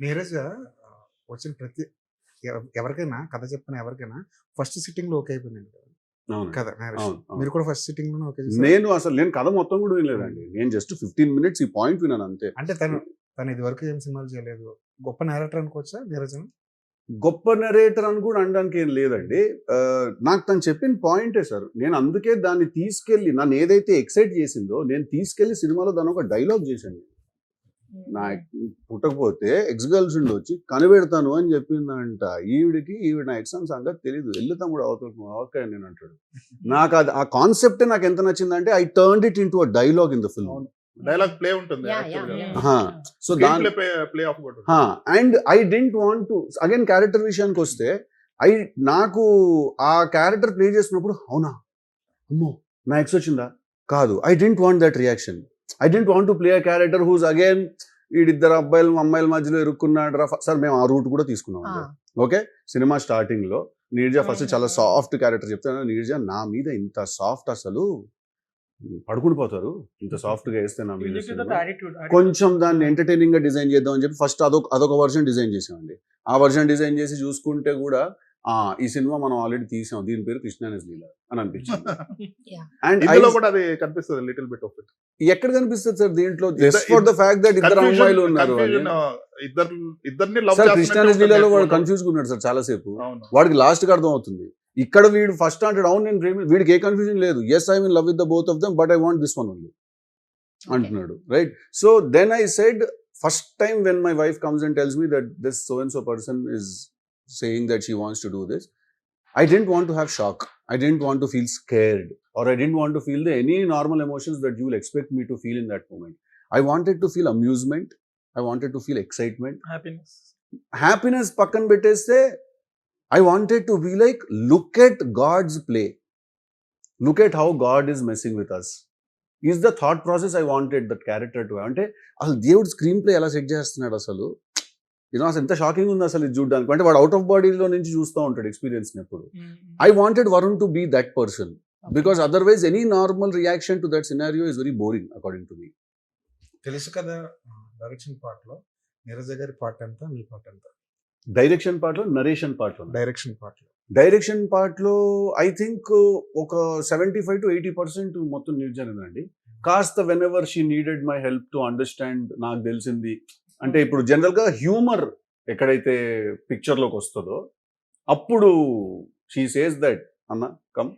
నీరజ్? వచ్చిన ప్రతి ఎవ- ఎవరికైనా కథ చెప్పిన ఎవరికైనా ఫస్ట్ సిట్టింగ్లో ఓకే అయిపోయింది. మీరు కూడా ఫస్ట్ సిట్టింగ్లోనే ఓకే? నేను అసలు నేను కథ మొత్తం కూడా వినలేదండి. నేను జస్ట్ ఫిఫ్టీన్ మినిట్స్ ఈ పాయింట్ విన్నాను అంతే. అంటే తను తను ఇది వరకు ఏం సినిమాలు చేయలేదు. గొప్ప నేరేటర్ అనుకోవచ్చా నీరజ్ గొప్ప నెరేటర్ అని కూడా అనడానికి ఏం లేదండి. నాకు తను చెప్పిన పాయింటే సార్ నేను అందుకే దాన్ని తీసుకెళ్ళి నన్ను ఏదైతే ఎక్సైట్ చేసిందో నేను తీసుకెళ్ళి సినిమాలో దాని ఒక డైలాగ్ చేశాను నా పుట్టకపోతే ఎక్స్ గర్ల్ ఫ్రెండ్ వచ్చి కనిపెడతాను అని చెప్పిందంట. ఈవిడికి ఈవిడ నా ఎక్స్ అని సంగతి తెలియదు వెళ్తాం కూడా అవతల ఓకే నేను అంటాడు. నాకు అది ఆ కాన్సెప్ట్ నాకు ఎంత నచ్చిందంటే I turn it into dialogue in the film. Dialogue play ఉంటుంది. సో దాని play off. And I don't want to again character విషయానికి వస్తే ఐ నాకు ఆ క్యారెక్టర్ ప్లే చేసినప్పుడు అవునా? అమ్మో నా ఎక్స్ వచ్చిందా? కాదు. I don't want that reaction. I don't want to play a character whose again వీడిద్దరు అబ్బాయిలు అమ్మాయిల మధ్యలో ఇరుక్కున్నాడు రా. సార్ మేము ఆ రూట్ కూడా తీసుకున్నాం ఓకే? సినిమా స్టార్టింగ్లో నీర్జా ఫస్ట్ చాలా సాఫ్ట్ క్యారెక్టర్ చెప్తాను నీర్జా నా మీద ఇంత సాఫ్ట్ అసలు పడుకుని పోతారు. ఇంత సాఫ్ట్గా వేస్తే నా మీద. కొంచెం దాన్ని ఎంటర్టైనింగ్గా డిజైన్ చేద్దాం అని చెప్పి ఫస్ట్ అదొక అదొక వర్షన్ డిజైన్ చేసామండి. ఆ వర్షన్ డిజైన్ చేసి చూసుకుంటే కూడా ఈ సినిమా మనం ఆల్రెడీ తీసాం. దీని పేరు కృష్ణానస్ లీల అని అనిపించింది. అండ్ ఇందులో కూడా అది కనిపిస్తుంది లిటిల్ బిట్ ఆఫ్ ఇట్ ఎక్కడ కనిపిస్తుంది సార్ దీంట్లో? Just for the fact that ఇద్దరు అమ్మాయిలు ఉన్నారు అని. ఇద్దరు ఇద్దరిని లవ్ సార్ కృష్ణానస్ లీలలో వాడు కన్ఫ్యూజ్గా ఉన్నాడు సార్ చాలా సేపు అవును. వాడికి లాస్ట్కి అర్థం అవుతుంది ఇక్కడ వీడు ఫస్ట్ అంటాడు అవును నేను ప్రేమి వీడికి ఏ కన్ఫ్యూజన్ లేదు. Yes I mean love with the both of them but I want this one only అంటున్నాడు right so then I said first time when my wife comes and tells me that this so and so person is saying that she wants to do this I don't want to have shock I don't want to feel scared or I don't want to feel the any normal emotions that you will expect me to feel in that moment I wanted to feel amusement I wanted to feel excitement happiness happiness పక్కన పెట్టేస్తే I wanted to be like look at God's play look at how God is messing with us is the thought process I wanted that character to అంటే అసలు దేవుడు screen play ఎలా set చేస్తున్నాడు అసలు? You know అసలు ఎంత షాకింగ్ ఉంది అసలు ఇది చూడడానికి. అంటే వాడు అవుట్ ఆఫ్ బాడీలో నుంచి చూస్తూ ఉంటాడు ఎక్స్పీరియన్స్ ఎప్పుడు. I wanted Varun to be that person because otherwise any normal reaction to that scenario is very boring according to me తెలుసు కదా డైరెక్షన్ పార్ట్లో నీరజ్ గారి పార్ట్ ఎంత మీ పార్ట్ ఎంత? డైరెక్షన్ పార్ట్లో నరేషన్ పార్ట్లో డైరెక్షన్ పార్ట్లో. డైరెక్షన్ పార్ట్లో ఐ థింక్ ఒక seventy five to eighty percent మొత్తం నిర్జనండి కాస్త whenever she needed my help to understand నాకు తెలిసింది అంటే ఇప్పుడు జనరల్గా హ్యూమర్ ఎక్కడైతే పిక్చర్లోకి వస్తుందో అప్పుడు షీ సేస్ దట్ అన్న కమ్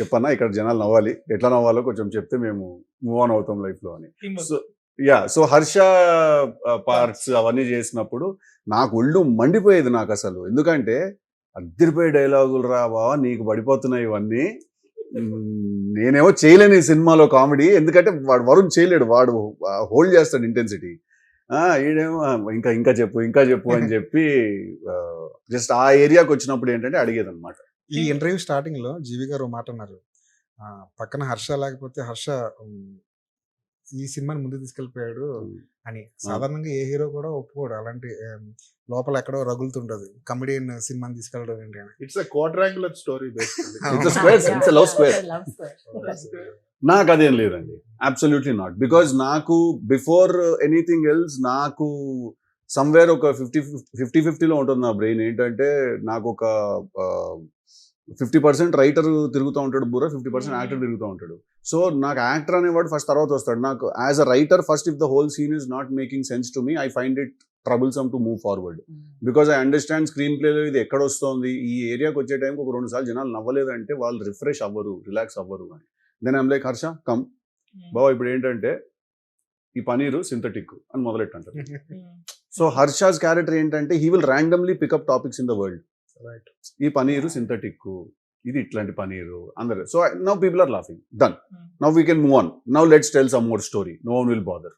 చెప్పన్నా ఇక్కడ జనాలు నవ్వాలి. ఎట్లా నవ్వాలో కొంచెం చెప్తే మేము మూవ్ ఆన్ అవుతాం లైఫ్లో అని. So yeah so Harsha parts అవన్నీ చేసినప్పుడు నాకు ఒళ్ళు మండిపోయేది నాకు అసలు. ఎందుకంటే అద్దరిపోయే డైలాగులు రా బావా నీకు పడిపోతున్నాయి ఇవన్నీ. నేనేమో చేయలేను ఈ సినిమాలో కామెడీ. ఎందుకంటే వాడు వరుణ్ చేయలేడు. వాడు హోల్డ్ చేస్తాడు ఇంటెన్సిటీ. ఈడేమో ఇంకా ఇంకా చెప్పు ఇంకా చెప్పు అని చెప్పి జస్ట్ ఆ ఏరియాకి వచ్చినప్పుడు ఏంటంటే అడిగేది అనమాట ఈ ఇంటర్వ్యూ స్టార్టింగ్లో జీవి గారు మాట అన్నారు ఆ, పక్కన హర్ష లేకపోతే హర్ష ఈ సినిమాని ముందు తీసుకెళ్ళిపోయాడు అని. సాధారణంగా ఏ హీరో కూడా ఒప్పుకోడు. అలాంటి లోపల ఎక్కడో రగులుతుంటది. కమెడియన్ సినిమాని తీసుకెళ్ళడం ఏంటి అని. ఇట్స్ క్వాడ్రాంగులర్ స్టోరీ నాకు అదేం లేదండి. అబ్సల్యూట్లీ నాట్ బికాజ్ నాకు బిఫోర్ ఎనీథింగ్ ఎల్స్ నాకు సమ్వేర్ ఒక ఫిఫ్టీ ఫిఫ్టీ ఫిఫ్టీలో ఉంటుంది నా బ్రెయిన్ ఏంటంటే నాకు ఒక ఫిఫ్టీ పర్సెంట్ రైటర్ తిరుగుతూ ఉంటాడు బుర్ర ఫిఫ్టీ పర్సెంట్ యాక్టర్ తిరుగుతూ ఉంటాడు. సో నాకు యాక్టర్ అనేవాడు ఫస్ట్ తర్వాత వస్తాడు. నాకు as a writer first if the whole scene is not making sense to me I find it troublesome to move forward because I understand screen ప్లేలో ఇది ఎక్కడ వస్తుంది? ఈ ఏరియాకి వచ్చే టైంకి ఒక రెండు సార్లు జనాలు నవ్వలేదంటే వాళ్ళు రిఫ్రెష్ అవ్వరు రిలాక్స్ అవ్వరు అని. Then I'm like Harsha come బావ ఇప్పుడు ఏంటంటే ఈ పనీరు సింథటిక్ అని మొదలెట్టంటారు. సో హర్షాస్ క్యారెక్టర్ ఏంటంటే he will randomly pick up topics in the world right ఈ పనీరు సింథటిక్ ఇది ఇట్లాంటి పనీరు అందరు. So now people are laughing done now we can move on now let's tell some more story no one will bother